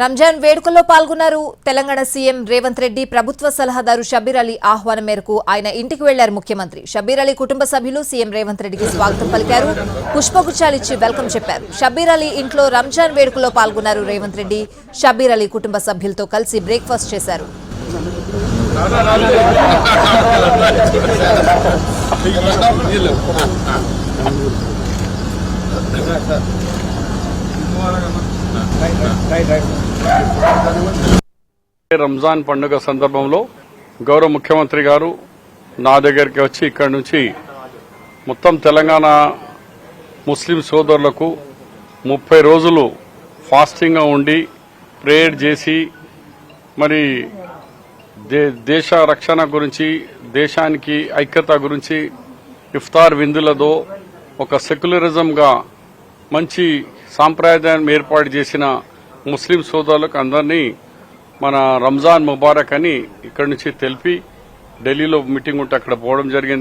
రంజాన్ వేడుకల్లో పాల్గొన్నారు. తెలంగాణ సీఎం రేవంత్ రెడ్డి ప్రభుత్వ సలహాదారు షబీర్ అలీ ఆహ్వానం మేరకు ఆయన ఇంటికి వెళ్ళారు ముఖ్యమంత్రి. షబీర్ అలీ కుటుంబ సభ్యులు సీఎం రేవంత్ రెడ్డికి స్వాగతం పలికారు. పుష్పగుచ్చాలిచ్చి వెల్కమ్ చెప్పారు. షబీర్ అలీ ఇంట్లో రంజాన్ వేడుకల్లో పాల్గొన్నారు రేవంత్ రెడ్డి. షబీర్ అలీ కుటుంబ సభ్యులతో కలిసి బ్రేక్ఫాస్ట్ చేశారు. రంజాన్ పండుగ సందర్భంలో గౌరవ ముఖ్యమంత్రి గారు నా దగ్గరికి వచ్చి ఇక్కడి నుంచి మొత్తం తెలంగాణ ముస్లిం సోదరులకు ముప్పై రోజులు ఫాస్టింగ్గా ఉండి ప్రేయర్ చేసి మరి దే దేశ రక్షణ గురించి దేశానికి ఐక్యత గురించి ఇఫ్తార్ విందులతో ఒక సెక్యులరిజంగా మంచి సాంప్రదాయాన్ని ఏర్పాటు చేసిన ముస్లిం సోదరులకు అందరినీ మన రంజాన్ ముబారక్ అని ఇక్కడి నుంచి తెలిపి ఢిల్లీలో మీటింగ్ ఉంటే అక్కడ పోవడం జరిగింది.